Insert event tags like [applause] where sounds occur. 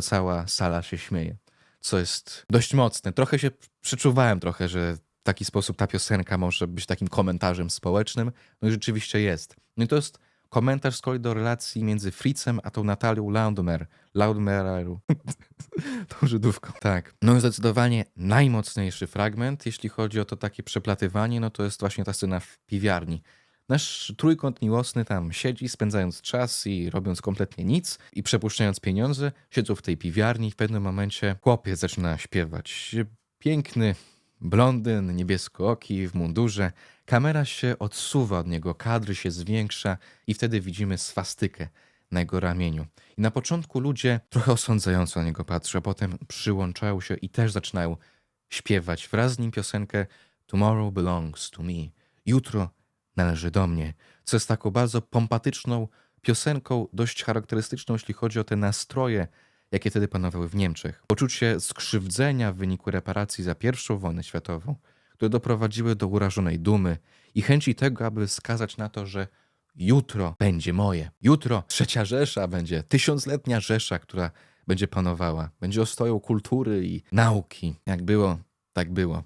cała sala się śmieje, co jest dość mocne. Trochę się przeczuwałem trochę, że w taki sposób ta piosenka może być takim komentarzem społecznym, no i rzeczywiście jest. No i to jest komentarz z kolei do relacji między Fritzem a tą Natalią Laudmer. Laudmer, [laughs] tą Żydówką. Tak. No i zdecydowanie najmocniejszy fragment, jeśli chodzi o to takie przeplatywanie, no to jest właśnie ta scena w piwiarni. Nasz trójkąt miłosny tam siedzi, spędzając czas i robiąc kompletnie nic i przepuszczając pieniądze, siedzą w tej piwiarni w pewnym momencie chłopiec zaczyna śpiewać. Piękny, blondyn, niebieskooki, w mundurze. Kamera się odsuwa od niego, kadr się zwiększa i wtedy widzimy swastykę na jego ramieniu. I na początku ludzie trochę osądzająco na niego patrzą, a potem przyłączają się i też zaczynają śpiewać wraz z nim piosenkę Tomorrow belongs to me. Jutro należy do mnie, co jest taką bardzo pompatyczną piosenką, dość charakterystyczną, jeśli chodzi o te nastroje, jakie wtedy panowały w Niemczech. Poczucie skrzywdzenia w wyniku reparacji za I wojnę światową, które doprowadziły do urażonej dumy i chęci tego, aby wskazać na to, że jutro będzie moje. Jutro trzecia Rzesza będzie, tysiącletnia Rzesza, która będzie panowała. Będzie ostoją kultury i nauki. Jak było, tak było.